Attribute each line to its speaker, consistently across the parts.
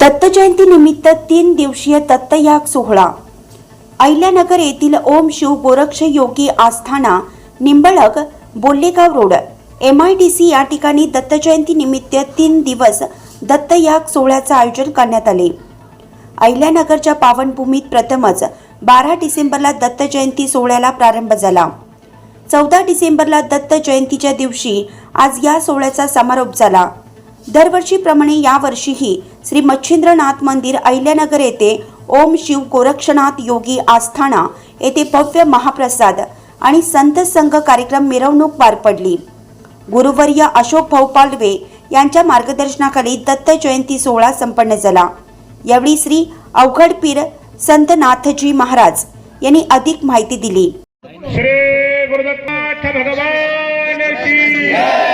Speaker 1: दत्तजयंती निमित्त तीन दिवसीय दत्तयाग सोहळा. अहिल्यानगर येथील Om Shiv Goraksh Yogi Asthana Nimblak Bollegaon road. M I D C या ठिकाणी दत्तजयंती निमित्त तीन दिवस दत्तयाग सोहळ्याचं आयोजन करण्यात आले. अहिल्यानगरच्या पावनभूमीत प्रथमच बारा डिसेंबरला दत्त जयंती सोहळ्याला प्रारंभ झाला. चौदा डिसेंबरला दत्त जयंतीच्या दिवशी आज या सोहळ्याचा समारोप झाला. दरवर्षीप्रमाणे यावर्षीही श्री मच्छिंद्रनाथ मंदिर अहिल्यानगर येथे ओम शिव गोरक्षनाथ योगी आस्थाना येथे भव्य महाप्रसाद आणि संत संघ कार्यक्रम मिरवणूक पार पडली. गुरुवर्य अशोक भाऊ पालवे यांच्या मार्गदर्शनाखाली दत्त जयंती सोहळा संपन्न झाला. यावेळी श्री अवघड पीर संत नाथजी महाराज यांनी अधिक माहिती दिली.
Speaker 2: श्री भगवान श्री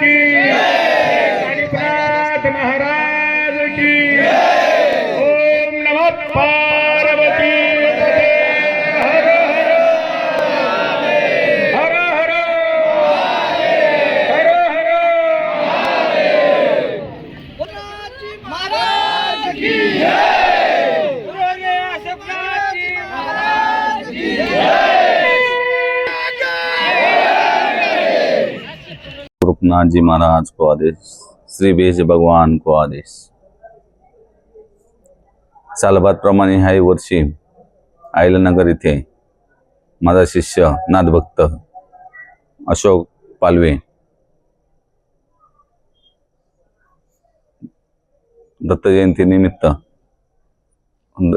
Speaker 2: भगवान की गणितनाथ महाराज की ओम नमः पार्वती पते. हर हर हर हर हर
Speaker 3: महाराज की जय गुरुवर्य अशोकनाथ जी महाराज की
Speaker 4: नाथ जी महाराज को आदेश श्री बेज भगवान को आदेश। सालबादप्रमाणे ह्या वर्षी आयलनगर इथे माझा शिष्य नाथभक्त अशोक पालवे दत्त जयंतीनिमित्त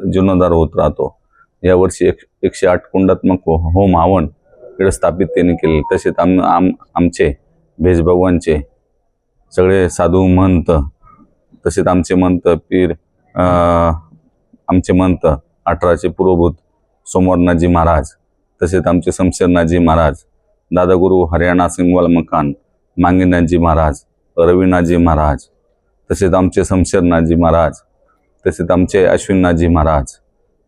Speaker 4: जीर्णोद्धार होत राहतो. यावर्षी एक एकशे आठ कुंडात्मक हो- होम हवन इकडे स्थापित त्यांनी केले तसेच आम आम आमचे भेजभगवांचे सगळे साधू महंत तसेच आमचे मंत पीर आमचे मंत अठराचे पुरोभूत सोमवारनाथजी महाराज. तसेच आमचे शमशेरनाथजी महाराज दादागुरु हरियाणा सिंगवाल मकान मांगीनाथजी महाराज रवीनाथजी महाराज. तसेच आमचे शमशेरनाथजी महाराज तसेच आमचे अश्विननाथजी महाराज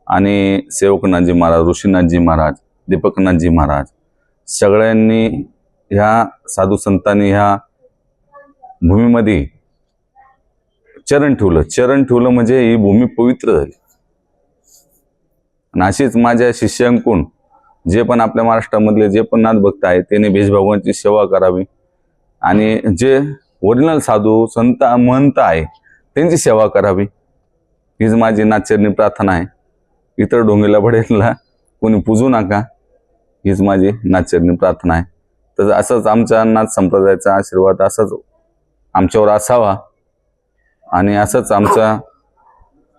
Speaker 4: आणि सेवकनाथजी महाराज ऋषीनाथजी महाराज दीपकनाथजी महाराज. सगळ्यांनी ह्या साधू संतांनी ह्या भूमीमध्ये चरण ठेवलं. चरण ठेवलं म्हणजे ही भूमी पवित्र झाली. आणि अशीच माझ्या शिष्यांकून जे पण आपल्या महाराष्ट्रामधले जे पण नाथभक्त आहेत त्यांनी भेजभगवानची सेवा करावी. आणि जे ओरिजिनल साधू संत महंत आहे त्यांची सेवा करावी. हीच माझी नाचरणी प्रार्थना आहे. इतर डोंगेला भडेला कोणी पूजू नका. हीच माझी नाचरणी प्रार्थना आहे. तर असंच आमच्या नाथ संप्रदायाचा आशीर्वाद असाच आमच्यावर असावा. आणि असंच आमचा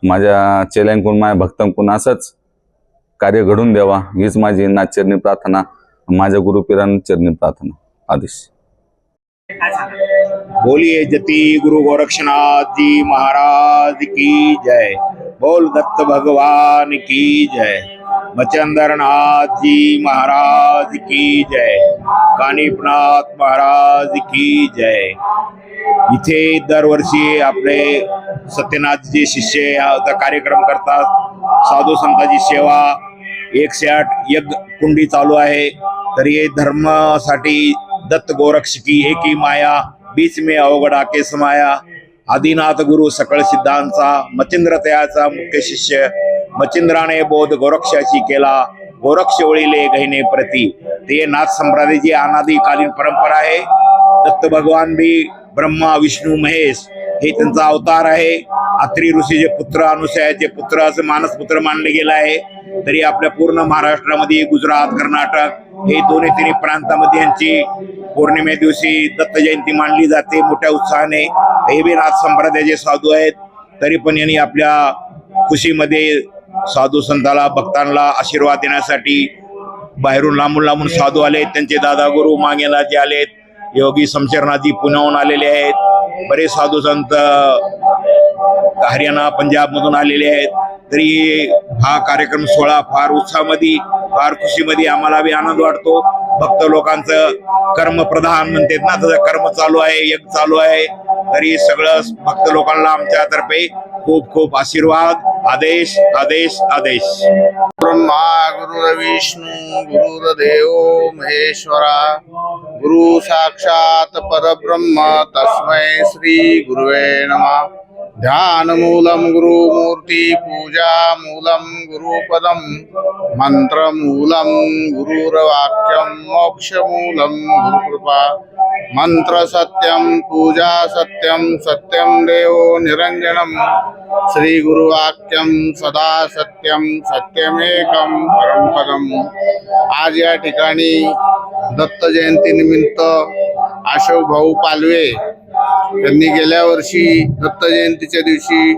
Speaker 4: माझ्या चेल्यांकडून माझ्या भक्तांकडून असंच कार्य घडून द्यावा. हीच माझी नाथचरणी प्रार्थना. माझ्या गुरुपिरांचरणी प्रार्थना. आदेश.
Speaker 5: बोलिए जति गुरु गोरक्षनाथ जी महाराज की जय. बोल दत्त भगवान की जय. मचंद्रनाथ जी महाराज की जय कानिपनाथ महाराज की जय. इथे दरवर्षी आपले सत्यनाथजी शिष्य कार्यक्रम करतात. साधू संतांची सेवा एकशे आठ यज्ञ कुंडी चालू आहे. तर हे धर्मासाठी दत्त गोरक्ष की एकी माया बीच में अवघडा केस माया. आदिनाथ गुरु सकळ सिद्धांचा मचिंद्र तयाचा मुख्य शिष्य मचिंद्राने बोध गोरक्षाशी केला. गोरक्ष ओळीले गहिने प्रती. ते नाथ संप्रदायाची अनादिकालीन परंपरा आहे. दत्त भगवान भी ब्रह्मा विष्णू महेश हे त्यांचा अवतार आहे. अत्री ऋषीचे पुत्र अनुसयाचे पुत्र असं मानसपुत्र मानले गेलं आहे. तरी आपल्या पूर्ण महाराष्ट्रामध्ये गुजरात कर्नाटक हे दोन्ही तिन्ही प्रांतामध्ये यांची पौर्णिमे दिवशी दत्त जयंती मानली जाते मोठ्या उत्साहाने. हे बी नाथ संप्रदायाचे साधू आहेत. तरी पण यांनी आपल्या खुशीमध्ये साधू संताला भक्तांना आशीर्वाद देण्यासाठी बाहेरून लांबून लांबून साधू आले त्यांचे दादा गुरु मागेनाथजी आलेत योगी शमशेरनाथजी पुण्याहून आलेले आहेत. बरेच साधू संत हरियाणा पंजाब मधून आलेले आहेत. तरी हा कार्यक्रम सोहळा फार उत्साहामध्ये फार खुशीमध्ये आम्हाला बी आनंद वाटतो. भक्त लोकांचं कर्म प्रधान म्हणतात ना तसं कर्म चालू आहे यज्ञ चालू आहे. तरी सगळं भक्त लोकांना आमच्यातर्फे खूप खूप आशीर्वाद.
Speaker 6: आदेश आदेश आदेश. ब्रह्मा गुरुर्विष्णू गुरुर्देव महेश्वरा। गुरु साक्षात परब्रह्म तस्मै श्री गुरुवे नमः। ध्यानमूलं गुरुमूर्ति पूजामूलं गुरुपदं मन्त्रमूलं गुरुर्वाक्यं मोक्षमूलं गुरुकृपा। मंत्र सत्यम पूजा सत्यं सत्यं देवो श्री गुरुवाक्यम सदा सत्यं सत्यमेकं परमपदम् आज या ठिकाणी दत्त जयंतीनिमित्त अशोक भाऊ पालवे त्यांनी गेल्या वर्षी दत्त जयंतीच्या दिवशी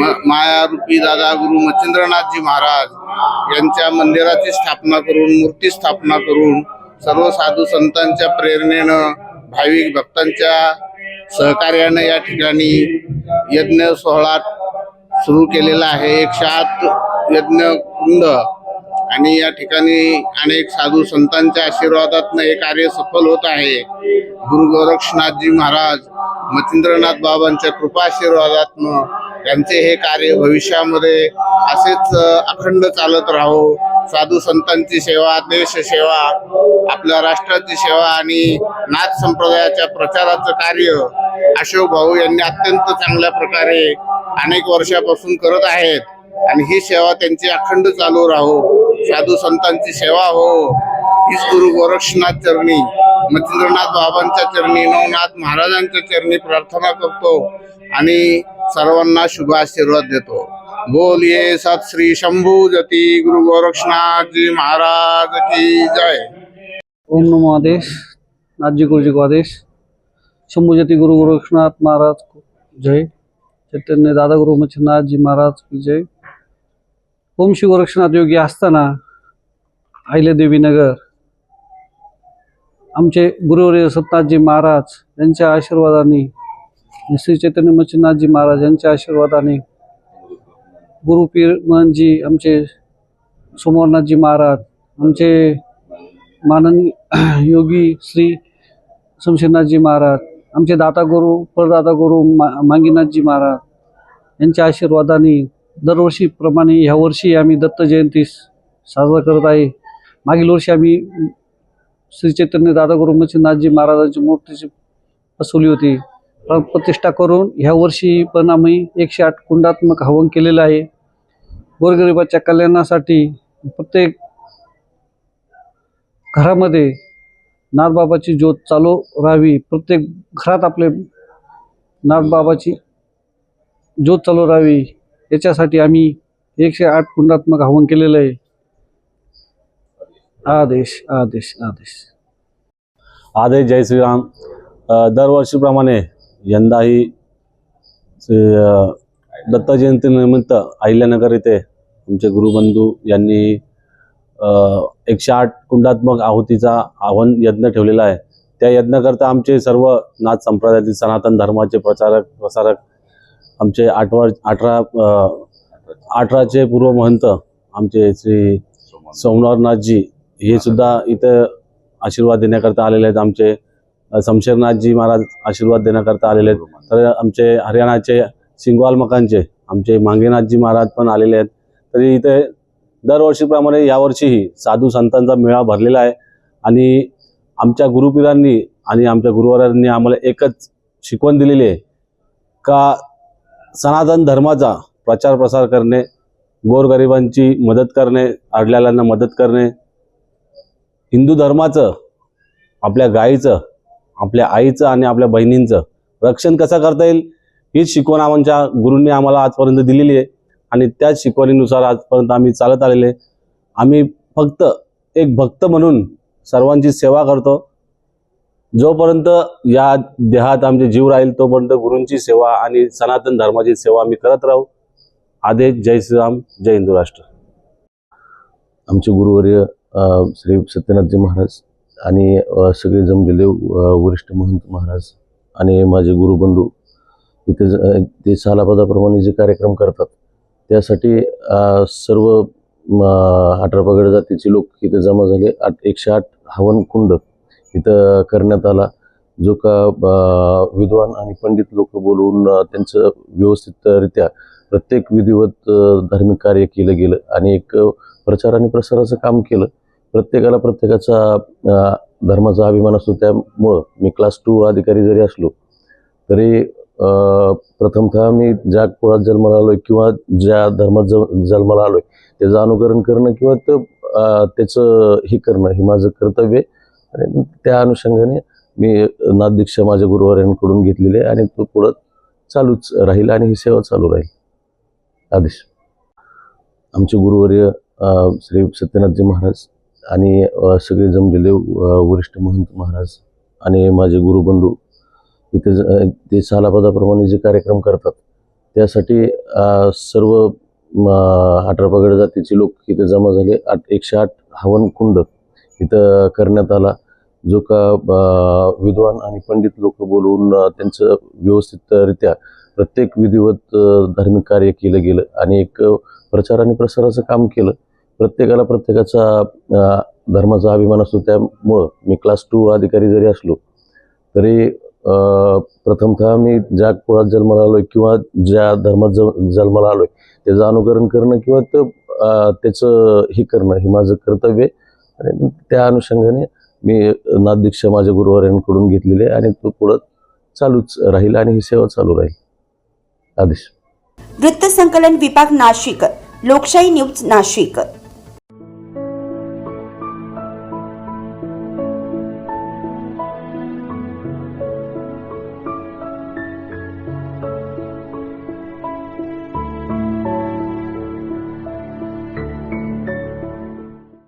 Speaker 6: म- मायारूपी दादा गुरु मच्छिंद्रनाथजी महाराज यांच्या मंदिराची स्थापना करून मूर्ती स्थापना करून सर्व साधू संतांच्या प्रेरणेनं भाविक भक्तांच्या सहकार्यानं या ठिकाणी यज्ञ सोहळा सुरू केलेला आहे. एकशे आठ यज्ञ कुंड आणि या ठिकाणी अनेक साधू संतांच्या आशीर्वादातनं हे कार्य सफल होत आहे. गुरु गोरक्षनाथजी महाराज मच्छिंद्रनाथ बाबांच्या कृपा आशीर्वादातनं त्यांचे हे कार्य भविष्यामध्ये असेच अखंड चालत राहो. साधू संतांची सेवा देश सेवा आपल्या राष्ट्राची सेवा आणि नाथ संप्रदायाच्या प्रचाराचं कार्य अशोक भाऊ यांनी अत्यंत चांगल्या प्रकारे अनेक वर्षापासून करत आहेत. आणि ही सेवा त्यांची अखंड चालू राहो. साधू संतांची सेवा हो. हीच गुरु गोरक्षनाथ चरणी. मच्छिंद्रनाथ बाबांच्या चरणी नवनाथ महाराजांच्या चरणी प्रार्थना करतो आणि सर्वांना शुभ आशीर्वाद देतो. बोलिये सत श्री शंभू जती गुरु गोरक्षनाथ जी महाराज की जय.
Speaker 7: ओम नमो आदेश नाथजी गुरुजी को आदेश. शंभुजती गुरु गोरक्षनाथ महाराज जय. चैतन्य दादा गुरु मच्छिन्नाथ जी महाराज की जय. ओम शिवरक्षणात योगी असताना अहिल्यादेवी नगर आमचे गुरुवर्य सतनाथजी महाराज यांच्या आशीर्वादाने श्री चैतन्य मच्छिनाथजी महाराज यांच्या आशीर्वादाने गुरुपीर मनजी आमचे सोमवारनाथजी महाराज आमचे माननीय योगी श्री शमशेरनाथजी महाराज आमचे दाता गुरु परदाता गुरु मा मांगीनाथजी महाराज यांच्या आशीर्वादाने दरवर्षीप्रमाणे ह्या वर्षी आम्ही दत्त जयंती साजरा करत आहे. मागील वर्षी आम्ही श्री चैतन्य दादागुरु मच्छिनाथजी महाराजांची मूर्तीची बसवली होती. प्रतिष्ठा करून ह्या वर्षी पण आम्ही एकशे आठ कुंडात्मक हवन केलेलं आहे. गोरगरिबाच्या कल्याणासाठी प्रत्येक घरामध्ये नाथबाबाची ज्योत चालू राहावी. प्रत्येक घरात आपले नाथबाबाची ज्योत चालू राहावी. याच्यासाठी आम्ही एकशे आठ कुंडात्मक आवाहन केलेलं आहे. आदेश आदेश आदेश.
Speaker 8: आदेश जय श्रीराम. दरवर्षीप्रमाणे यंदाही श्री, दत्त जयंतीनिमित्त अहिल्यानगर येथे आमचे गुरुबंधू यांनी एकशे आठ कुंडात्मक आहुतीचा आव्हान यज्ञ ठेवलेला आहे. त्या यज्ञाकरता आमचे सर्व नाथ संप्रदायातील सनातन धर्माचे प्रचारक प्रसारक आमचे आठवा अठरा अठराचे पूर्व महंत आमचे श्री सोमनाथजी हे सुद्धा इथं आशीर्वाद देण्याकरता आलेले आहेत. आमचे शमशेरनाथजी महाराज आशीर्वाद देण्याकरता आलेले आहेत. तर आमचे हरियाणाचे सिंगवाल मकानचे आमचे मांगेनाथजी महाराज पण आलेले आहेत. तरी इथे दरवर्षीप्रमाणे यावर्षीही साधू संतांचा मेळा भरलेला आहे. आणि आमच्या गुरुपीरांनी आणि आमच्या गुरुवारांनी आम्हाला एकच शिकवण दिलेली आहे. का सनातन धर्माचा प्रचार प्रसार करणे गोरगरिबांची मदत करणे अडल्याल्यांना मदत करणे हिंदू धर्माचं आपल्या गाईचं आपल्या आईचं आणि आपल्या बहिणींचं रक्षण कसं करता येईल हीच शिकवण आमच्या गुरूंनी आम्हाला आजपर्यंत दिलेली आहे. आणि त्याच शिकवणीनुसार आजपर्यंत आम्ही चालत आलेले आम्ही फक्त एक भक्त म्हणून सर्वांची सेवा करतो. जोपर्यंत या देहात आमचे जीव राहील तोपर्यंत गुरूंची सेवा आणि सनातन धर्माची सेवा आम्ही करत राहू. आदेश जय श्रीराम जय हिंदू राष्ट्र.
Speaker 9: आमचे गुरुवर्य श्री सत्यनाथजी महाराज आणि सगळे जमलेले वरिष्ठ महंत महाराज आणि माझे गुरुबंधू इथे ज- ते सालापदाप्रमाणे जे कार्यक्रम करतात त्यासाठी सर्व अठरा पगड जातीचे लोक इथे जमा झाले. आठ एकशे आठ हवन कुंड इथं करण्यात आला. जो का विद्वान आणि पंडित लोक बोलवून त्यांचं व्यवस्थितरित्या प्रत्येक विधिवत धार्मिक कार्य केलं गेलं आणि एक प्रचार आणि प्रसाराचं काम केलं. प्रत्येकाला प्रत्येकाचा धर्माचा अभिमान असतो. त्यामुळं मी क्लास टू अधिकारी जरी असलो तरी प्रथमतः मी ज्या कुळात जन्माला आलोय किंवा ज्या धर्मात ज जन्माला आलोय त्याचं अनुकरण करणं किंवा ते त्याचं हे करणं हे माझं कर्तव्य आहे. आणि त्या अनुषंगाने मी नाथदीक्षा माझ्या गुरुवाऱ्यांकडून घेतलेली आहे आणि तो पुढं चालूच राहील आणि ही सेवा चालू राहील. आदेश. आमचे गुरुवर्य श्री सत्यनाथजी महाराज आणि सगळे जमलेले वरिष्ठ महंत महाराज आणि माझे गुरुबंधू इथे ज- ते सालापदाप्रमाणे जे कार्यक्रम करतात त्यासाठी सर्व म, अठरा पगड जातीचे लोक इथे जमा झाले. आठ एकशे आठ हवन कुंड इथं करण्यात आला. जो का विद्वान आणि पंडित लोक बोलवून त्यांचं व्यवस्थितरित्या प्रत्येक विधिवत धार्मिक कार्य केलं गेलं आणि एक प्रचार आणि प्रसाराचं काम केलं. प्रत्येकाला प्रत्येकाचा धर्माचा अभिमान असतो. त्यामुळं मी क्लास टू अधिकारी जरी असलो तरी प्रथमतः मी ज्या कुळात जन्माला आलोय किंवा ज्या धर्मात ज जन्माला आलोय त्याचं अनुकरण करणं किंवा ते त्याचं हे करणं हे माझं कर्तव्य आहे. आणि त्या अनुषंगाने मी नाथदीक्षा माझ्या गुरुवाऱ्यांकडून घेतलेली आहे आणि तो पुढं चालूच राहील आणि ही सेवा चालू राहील. आदेश.
Speaker 1: वृत्तसंकलन विभाग नाशिक लोकशाही न्यूज नाशिक.